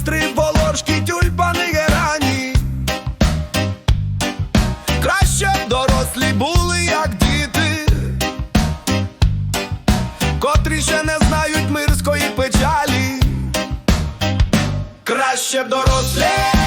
Істри, волошки, тюльпани, герані. Краще б дорослі були, як діти, котрі ще не знають мирської печалі. Краще б дорослі.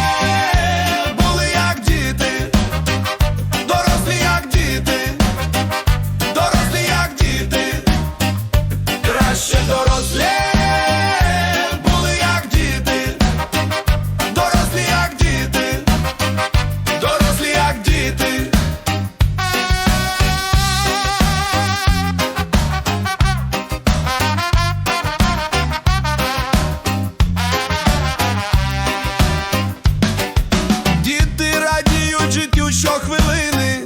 хвилини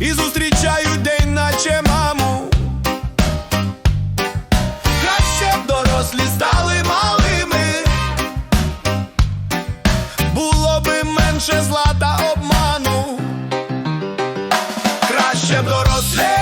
і зустрічають день, наче маму. Краще б дорослі стали малими, було би менше зла та обману, краще б дорослі.